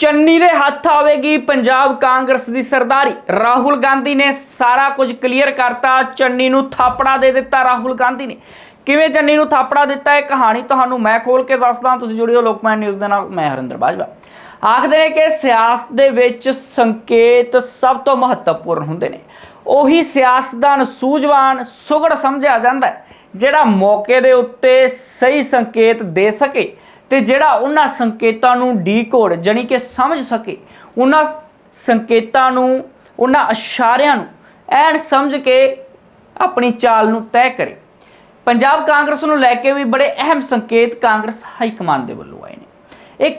ਚੰਨੀ ਦੇ ਹੱਥ ਆਵੇਗੀ ਪੰਜਾਬ ਕਾਂਗਰਸ ਦੀ ਸਰਦਾਰੀ। ਰਾਹੁਲ ਗਾਂਧੀ ਨੇ ਸਾਰਾ ਕੁਝ ਕਲੀਅਰ ਕਰਤਾ। ਚੰਨੀ ਨੂੰ ਥਾਪੜਾ ਦੇ ਦਿੱਤਾ ਰਾਹੁਲ ਗਾਂਧੀ ਨੇ। ਕਿਵੇਂ ਚੰਨੀ ਨੂੰ ਥਾਪੜਾ ਦਿੱਤਾ ਇਹ ਕਹਾਣੀ ਤੁਹਾਨੂੰ ਮੈਂ ਖੋਲ ਕੇ ਦੱਸਦਾ। ਤੁਸੀਂ ਜੁੜਿਓ ਲੋਕਮੈਨ ਨਿਊਜ਼ ਦੇ ਨਾਲ, ਮੈਂ ਹਰਿੰਦਰ ਬਾਜਵਾ। ਆਖਦੇ ਨੇ ਕਿ ਸਿਆਸਤ ਦੇ ਵਿੱਚ ਸੰਕੇਤ ਸਭ ਤੋਂ ਮਹੱਤਵਪੂਰਨ ਹੁੰਦੇ ਨੇ। ਉਹੀ ਸਿਆਸਤਦਾਨ ਸੂਝਵਾਨ ਸੁਗੜ ਸਮਝਿਆ ਜਾਂਦਾ ਜਿਹੜਾ ਮੌਕੇ ਦੇ ਉੱਤੇ ਸਹੀ ਸੰਕੇਤ ਦੇ ਸਕੇ। ਤੇ ਜਿਹੜਾ ਉਹਨਾਂ ਸੰਕੇਤਾਂ ਨੂੰ ਡੀਕੋਡ ਜਾਣੀ ਕਿ ਸਮਝ ਸਕੇ, ਉਹਨਾਂ ਸੰਕੇਤਾਂ ਨੂੰ, ਉਹਨਾਂ ਇਸ਼ਾਰਿਆਂ ਨੂੰ ਐਨ ਸਮਝ ਕੇ ਆਪਣੀ ਚਾਲ ਨੂੰ ਤੈਅ ਕਰੇ। ਪੰਜਾਬ ਕਾਂਗਰਸ ਨੂੰ ਲੈ ਕੇ ਵੀ ਬੜੇ ਅਹਿਮ ਸੰਕੇਤ ਕਾਂਗਰਸ ਹਾਈ ਕਮਾਂਡ ਦੇ ਵੱਲੋਂ ਆਏ ਨੇ। ਇੱਕ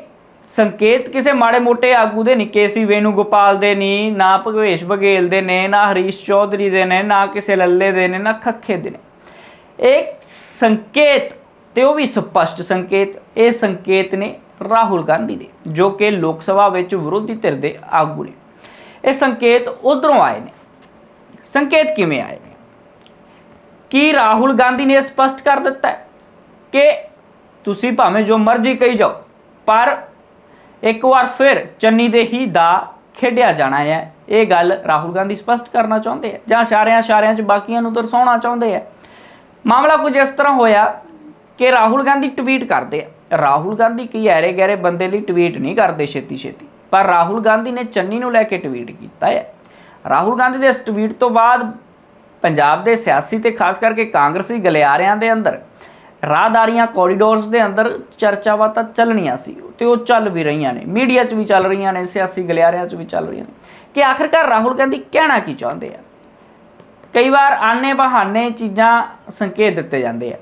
ਸੰਕੇਤ ਕਿਸੇ ਮਾੜੇ ਮੋਟੇ ਆਗੂ ਦੇ ਨਹੀਂ ਕੇਸੀ ਵੇਨੂ ਗੋਪਾਲ ਦੇ ਨਹੀਂ ਨਾ ਭਗਵੇਸ਼ ਬਘੇਲ ਦੇ ਨੇ, ਨਾ ਹਰੀਸ਼ ਚੌਧਰੀ ਦੇ ਨੇ, ਨਾ ਕਿਸੇ ਲੱਲੇ ਦੇ ਨੇ, ਨਾ ਖੱਖੇ ਦੇ ਨੇ। ਇੱਕ ਸੰਕੇਤ ਤੇ ਉਹ ਵੀ ਸਪਸ਼ਟ ਸੰਕੇਤ, ਇਹ ਸੰਕੇਤ ਨੇ ਰਾਹੁਲ ਗਾਂਧੀ ਦੇ, ਜੋ ਕਿ ਲੋਕ ਸਭਾ ਵਿੱਚ ਵਿਰੋਧੀ ਧਿਰ ਦੇ ਆਗੂ ਨੇ। ਇਹ ਸੰਕੇਤ ਉਧਰੋਂ ਆਏ ਨੇ। ਸੰਕੇਤ ਕਿਵੇਂ ਆਏ ਨੇ? ਕੀ ਰਾਹੁਲ ਗਾਂਧੀ ਨੇ ਇਹ ਸਪਸ਼ਟ ਕਰ ਦਿੱਤਾ ਕਿ ਤੁਸੀਂ ਭਾਵੇਂ ਜੋ ਮਰਜ਼ੀ ਕਹੀ ਜਾਓ, ਪਰ ਇੱਕ ਵਾਰ ਫਿਰ ਚੰਨੀ ਦੇ ਹੀ ਦਾ ਖੇਡਿਆ ਜਾਣਾ ਹੈ। ਇਹ ਗੱਲ ਰਾਹੁਲ ਗਾਂਧੀ ਸਪਸ਼ਟ ਕਰਨਾ ਚਾਹੁੰਦੇ ਆ ਜਾਂ ਇਸ਼ਾਰਿਆਂ ਇਸ਼ਾਰਿਆਂ 'ਚ ਬਾਕੀਆਂ ਨੂੰ ਦਰਸਾਉਣਾ ਚਾਹੁੰਦੇ ਆ। ਮਾਮਲਾ ਕੁਝ ਇਸ ਤਰ੍ਹਾਂ ਹੋਇਆ ਕਿ ਰਾਹੁਲ ਗਾਂਧੀ ਟਵੀਟ ਕਰਦੇ ਆ। ਰਾਹੁਲ ਗਾਂਧੀ ਕੀ ਐਰੇ ਗੈਰੇ ਬੰਦੇ ਲਈ ਟਵੀਟ ਨਹੀਂ ਕਰਦੇ ਛੇਤੀ ਛੇਤੀ ਪਰ ਰਾਹੁਲ ਗਾਂਧੀ ਨੇ ਚੰਨੀ ਨੂੰ ਲੈ ਕੇ ਟਵੀਟ ਕੀਤਾ ਹੈ ਰਾਹੁਲ ਗਾਂਧੀ ਦੇ ਇਸ ਟਵੀਟ ਤੋਂ ਬਾਅਦ ਪੰਜਾਬ ਦੇ ਸਿਆਸੀ ਤੇ ਖਾਸ ਕਰਕੇ ਕਾਂਗਰਸੀ ਗਲਿਆਰਿਆਂ ਦੇ ਅੰਦਰ, ਰਾਹਦਾਰੀਆਂ ਕੋਰੀਡੋਰਸ ਦੇ ਅੰਦਰ ਚਰਚਾਵਾਂ ਤਾਂ ਚੱਲਣੀਆਂ ਸੀ ਤੇ ਉਹ ਚੱਲ ਵੀ ਰਹੀਆਂ ਨੇ। ਮੀਡੀਆ 'ਚ ਵੀ ਚੱਲ ਰਹੀਆਂ ਨੇ, ਸਿਆਸੀ ਗਲਿਆਰਿਆਂ 'ਚ ਵੀ ਚੱਲ ਰਹੀਆਂ ਨੇ। ਕਿ ਆਖਰਕਾਰ ਰਾਹੁਲ ਗਾਂਧੀ ਕਹਿਣਾ ਕੀ ਚਾਹੁੰਦੇ ਆ? ਕਈ ਵਾਰ ਆਨੇ ਬਹਾਨੇ ਚੀਜ਼ਾਂ ਸੰਕੇਤ ਦਿੱਤੇ ਜਾਂਦੇ ਆ।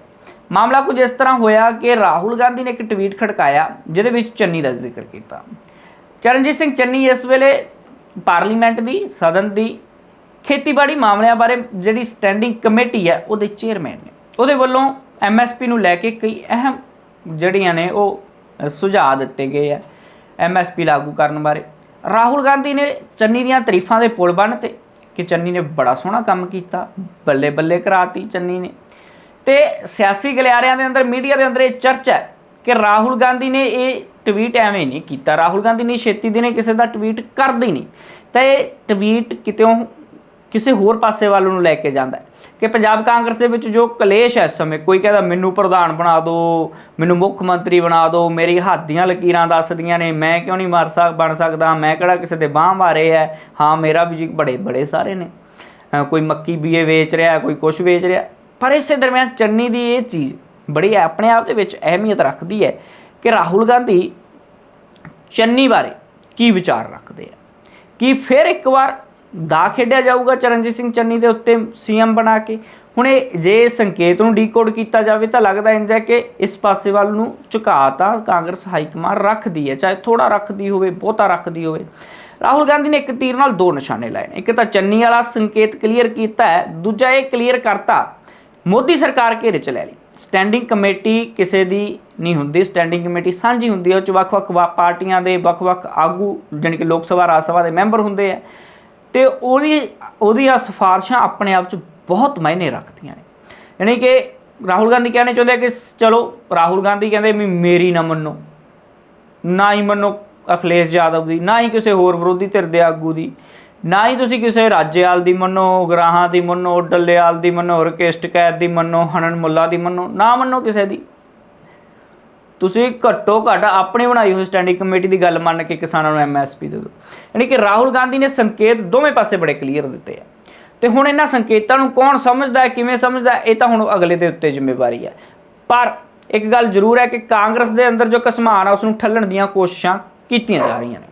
ਮਾਮਲਾ ਕੁਝ ਇਸ ਤਰ੍ਹਾਂ ਹੋਇਆ ਕਿ ਰਾਹੁਲ ਗਾਂਧੀ ਨੇ ਇੱਕ ਟਵੀਟ ਖੜਕਾਇਆ, ਜਿਹਦੇ ਵਿੱਚ ਚੰਨੀ ਦਾ ਜ਼ਿਕਰ ਕੀਤਾ। ਚਰਨਜੀਤ ਸਿੰਘ ਚੰਨੀ ਇਸ ਵੇਲੇ ਪਾਰਲੀਮੈਂਟ ਦੀ, ਸਦਨ ਦੀ ਖੇਤੀਬਾੜੀ ਮਾਮਲਿਆਂ ਬਾਰੇ ਜਿਹੜੀ ਸਟੈਂਡਿੰਗ ਕਮੇਟੀ ਹੈ, ਉਹਦੇ ਚੇਅਰਮੈਨ ਨੇ। ਉਹਦੇ ਵੱਲੋਂ ਐਮਐਸਪੀ ਨੂੰ ਲੈ ਕੇ ਕਈ ਅਹਿਮ ਜਿਹੜੀਆਂ ਨੇ, ਉਹ ਸੁਝਾਅ ਦਿੱਤੇ ਗਏ ਆ ਐਮਐਸਪੀ ਲਾਗੂ ਕਰਨ ਬਾਰੇ। ਰਾਹੁਲ ਗਾਂਧੀ ਨੇ ਚੰਨੀ ਦੀਆਂ ਤਾਰੀਫਾਂ ਦੇ ਪੁਲ ਬੰਨ ਤੇ ਕਿ ਚੰਨੀ ਨੇ ਬੜਾ ਸੋਹਣਾ ਕੰਮ ਕੀਤਾ ਬੱਲੇ ਬੱਲੇ ਕਰਾਤੀ ਚੰਨੀ ਨੇ। ਤੇ ਸਿਆਸੀ ਗਲਿਆਰਿਆਂ ਦੇ ਅੰਦਰ, ਮੀਡੀਆ ਦੇ ਅੰਦਰ ਇਹ ਚਰਚਾ ਹੈ ਕਿ ਰਾਹੁਲ ਗਾਂਧੀ ਨੇ ਇਹ ਟਵੀਟ ਐਵੇਂ ਨਹੀਂ ਕੀਤਾ। ਰਾਹੁਲ ਗਾਂਧੀ ਨੇ ਛੇਤੀ ਦਿਨੇ ਕਿਸੇ ਦਾ ਟਵੀਟ ਕਰਦੇ ਹੀ ਨਹੀਂ। ਤਾਂ ਇਹ ਟਵੀਟ ਕਿਤੇੋਂ ਕਿਸੇ ਹੋਰ ਪਾਸੇ ਵੱਲ ਨੂੰ ਲੈ ਕੇ ਜਾਂਦਾ ਕਿ ਪੰਜਾਬ ਕਾਂਗਰਸ ਦੇ ਵਿੱਚ ਜੋ ਕਲੇਸ਼ ਹੈ ਇਸ ਸਮੇਂ, ਕੋਈ ਕਹਿੰਦਾ ਮੈਨੂੰ ਪ੍ਰਧਾਨ ਬਣਾ ਦਿਓ ਮੈਨੂੰ ਮੁੱਖ ਮੰਤਰੀ ਬਣਾ ਦਿਓ ਮੇਰੀ ਹੱਥ ਦੀਆਂ ਲਕੀਰਾਂ ਦੱਸਦੀਆਂ ਨੇ, ਮੈਂ ਕਿਉਂ ਨਹੀਂ ਮਰ ਸਕ, ਬਣ ਸਕਦਾ, ਮੈਂ ਕਿਹੜਾ ਕਿਸੇ ਦੇ ਬਾਹ ਮਾਰੇ ਹੈ? ਹਾਂ, ਮੇਰਾ ਵੀ ਬੜੇ ਬੜੇ ਸਾਰੇ ਨੇ। ਕੋਈ ਮੱਕੀ ਬੀਏ ਵੇਚ ਰਿਹਾ, ਕੋਈ ਕੁਝ ਵੇਚ ਰਿਹਾ। ਪਰ ਇਸੇ ਦਰਮਿਆਨ ਚੰਨੀ ਦੀ ਇਹ ਚੀਜ਼ ਬੜੀ ਆਪਣੇ ਆਪ ਦੇ ਵਿੱਚ ਅਹਿਮੀਅਤ ਰੱਖਦੀ ਹੈ ਕਿ ਰਾਹੁਲ ਗਾਂਧੀ ਚੰਨੀ ਬਾਰੇ ਕੀ ਵਿਚਾਰ ਰੱਖਦੇ ਆ। ਕੀ ਫਿਰ ਇੱਕ ਵਾਰ ਦਾ ਖੇਡਿਆ ਜਾਊਗਾ ਚਰਨਜੀਤ ਸਿੰਘ ਚੰਨੀ ਦੇ ਉੱਤੇ ਸੀਐਮ ਬਣਾ ਕੇ? ਹੁਣ ਇਹ ਜੇ ਸੰਕੇਤ ਨੂੰ ਡੀਕੋਡ ਕੀਤਾ ਜਾਵੇ ਤਾਂ ਲੱਗਦਾ ਇੰਜ ਹੈ ਕਿ ਇਸ ਪਾਸੇ ਵੱਲ ਨੂੰ ਝੁਕਾ ਤਾਂ ਕਾਂਗਰਸ ਹਾਈ ਕਮਾਂਡ ਰੱਖਦੀ ਹੈ, ਚਾਹੇ ਥੋੜਾ ਰੱਖਦੀ ਹੋਵੇ, ਬਹੁਤਾ ਰੱਖਦੀ ਹੋਵੇ। ਰਾਹੁਲ ਗਾਂਧੀ ਨੇ ਇੱਕ ਤੀਰ ਨਾਲ ਦੋ ਨਿਸ਼ਾਨੇ ਲਾਏ ਨੇ। ਇੱਕ ਤਾਂ ਚੰਨੀ ਵਾਲਾ ਸੰਕੇਤ ਕਲੀਅਰ ਕੀਤਾ ਹੈ, ਦੂਜਾ ਇਹ ਕਲੀਅਰ ਕਰਤਾ ਮੋਦੀ ਸਰਕਾਰ ਘੇਰੇ ਚ ਲੈ ਲਈ। ਸਟੈਂਡਿੰਗ ਕਮੇਟੀ ਕਿਸੇ ਦੀ ਨਹੀਂ ਹੁੰਦੀ ਸਟੈਂਡਿੰਗ ਕਮੇਟੀ ਸਾਂਝੀ ਹੁੰਦੀ ਹੈ, ਉਹ ਚ ਵੱਖ-ਵੱਖ ਵਾ- ਪਾਰਟੀਆਂ ਦੇ ਵੱਖ-ਵੱਖ ਆਗੂ ਜਾਣੀ ਕਿ ਲੋਕ ਸਭਾ, ਰਾਜ ਸਭਾ ਦੇ ਮੈਂਬਰ ਹੁੰਦੇ ਆ। ਤੇ ਉਹਦੀ, ਉਹਦੀਆਂ ਸਿਫਾਰਸ਼ਾਂ ਆਪਣੇ ਆਪ ਚ ਬਹੁਤ ਮਾਇਨੇ ਰੱਖਦੀਆਂ ਨੇ। ਯਾਨੀ ਕਿ ਰਾਹੁਲ ਗਾਂਧੀ ਕਹਿਣੇ ਚਾਹੁੰਦੇ ਆ ਕਿ ਚਲੋ, ਰਾਹੁਲ ਗਾਂਧੀ ਕਹਿੰਦੇ ਵੀ ਮੇਰੀ ਨਾ ਮੰਨੋ, ਨਾ ਹੀ ਮੰਨੋ ਅਖਿਲੇਸ਼ ਯਾਦਵ ਦੀ, ਨਾ ਹੀ ਕਿਸੇ ਹੋਰ ਵਿਰੋਧੀ ਧਿਰ ਦੇ ਆਗੂ ਦੀ। ਨਾ ਹੀ ਤੁਸੀਂ ਕਿਸੇ ਰਾਜੇਵਾਲ ਦੀ ਮੰਨੋ, ਗਰਾਹਾਂ ਦੀ ਮੰਨੋ, ਡੱਲੇਵਾਲ ਦੀ ਮੰਨੋ, ਰਕੇਸ਼ ਟਕੈਤ ਦੀ ਮੰਨੋ ਹਨਨ ਮੁੱਲਾ ਦੀ ਮੰਨੋ, ਨਾ ਮੰਨੋ ਕਿਸੇ ਦੀ। ਤੁਸੀਂ ਘੱਟੋ ਘੱਟ ਆਪਣੀ ਬਣਾਈ ਹੋਈ ਸਟੈਂਡਿੰਗ ਕਮੇਟੀ ਦੀ ਗੱਲ ਮੰਨ ਕੇ ਕਿਸਾਨਾਂ ਨੂੰ ਐਮਐਸਪੀ ਦੇ ਦਿਓ। ਯਾਨੀ ਕਿ ਰਾਹੁਲ ਗਾਂਧੀ ਨੇ ਸੰਕੇਤ ਦੋਵੇਂ ਪਾਸੇ ਬੜੇ ਕਲੀਅਰ ਦਿੱਤੇ ਆ। ਤੇ ਹੁਣ ਇਹਨਾਂ ਸੰਕੇਤਾਂ ਨੂੰ ਕੌਣ ਸਮਝਦਾ ਹੈ, ਕਿਵੇਂ ਸਮਝਦਾ ਹੈ, ਇਹ ਤਾਂ ਹੁਣ ਅਗਲੇ ਦੇ ਉੱਤੇ ਜ਼ਿੰਮੇਵਾਰੀ ਹੈ। ਪਰ ਇੱਕ ਗੱਲ ਜ਼ਰੂਰ ਹੈ ਕਿ ਕਾਂਗਰਸ ਦੇ ਅੰਦਰ ਜੋ ਕਸਮਾਨ ਆ ਉਸ ਨੂੰ ਠੱਲਣ ਦੀਆਂ ਕੋਸ਼ਿਸ਼ਾਂ ਕੀਤੀਆਂ ਜਾ ਰਹੀਆਂ ਨੇ।